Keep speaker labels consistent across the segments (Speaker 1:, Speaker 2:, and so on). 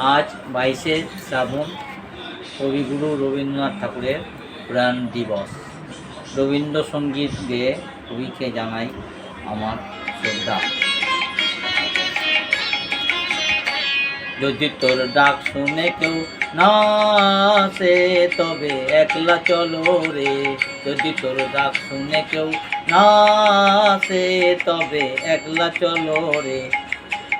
Speaker 1: আজ বাইশে শ্রাবণ কবিগুরু রবীন্দ্রনাথ ঠাকুরের প্রাণ দিবস। রবীন্দ্রসঙ্গীত গেয়ে কবিকে জানাই আমার শ্রদ্ধা। যদি তোর ডাক শুনে কেউ না আসে, তবে একলা চলো রে। যদি তোর ডাক শুনে কেউ না আসে, তবে একলা চলো রে।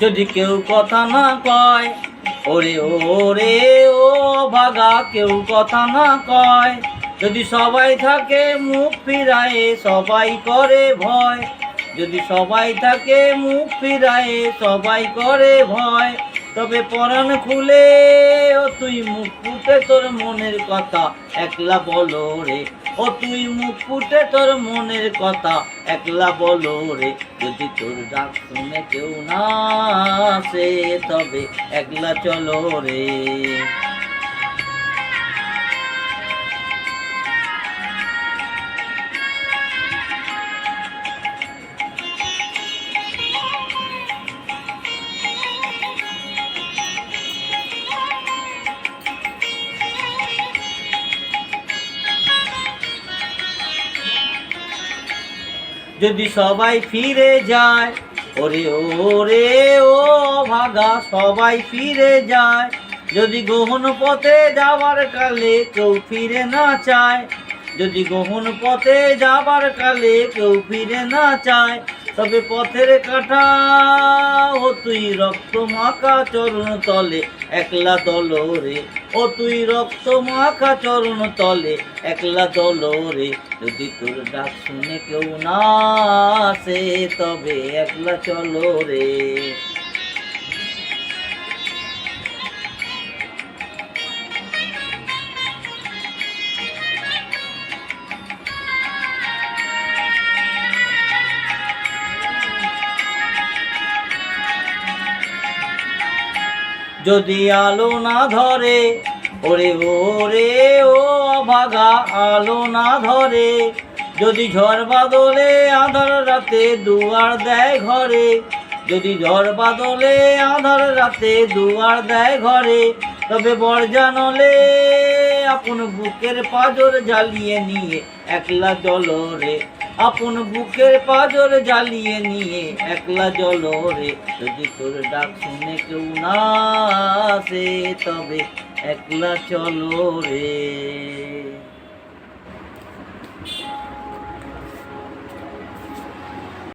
Speaker 1: যদি কেউ কথা না কয়, ওরে ওরে, ও ভাগা কেউ কথা না কয়। যদি সবাই থাকে মুখ ফিরায়ে, সবাই করে ভয়। যদি সবাই থাকে মুখ ফিরায়ে, সবাই করে ভয়। তবে পরাণ খুলে, ও তুই মুখ ফুটে তোর মনের কথা। একলা বলো রে ও তুই মুখ ফুটে তোর মনের কথা। একলা বলো রে, যদি তোর ডাক শুনে কেউ না আসে তবে একলা চলো রে। যদি সবাই ফিরে যায়, ওরে ওরে, ও ভাগা, সবাই ফিরে যায়। যদি গহন পথে যাবার কালে কেউ ফিরে না চায়, যদি গহন পথে যাবার কালে কেউ ফিরে না চায়, তবে পথের কাটা ও তুই রক্ত মাখা চরণ তলে একলা দল রে। ও তুই রক্ত মাখা চরণ তলে, একলা দল রে যদি তোর ডাক শুনে কেউ না আসে তবে একলা চলো রে যদি আলো না ধরে, ওরে ওরে, ও ভাগা আলো না ধরে। যদি ঝড় বাদলে আধার রাতে দুয়ার দেয় ঘরে, যদি ঝড় বাদলে আধার রাতে দুয়ার দেয় ঘরে, তবে বরজানলে আপন বুকের পাজর জ্বালিয়ে নিয়ে একলা জলরে আপন বুকের পাজর জ্বালিয়ে নিয়ে একলা জল রে যদি তোর ডাক শুনে কেউ না আসে তবে একলা চলো রে।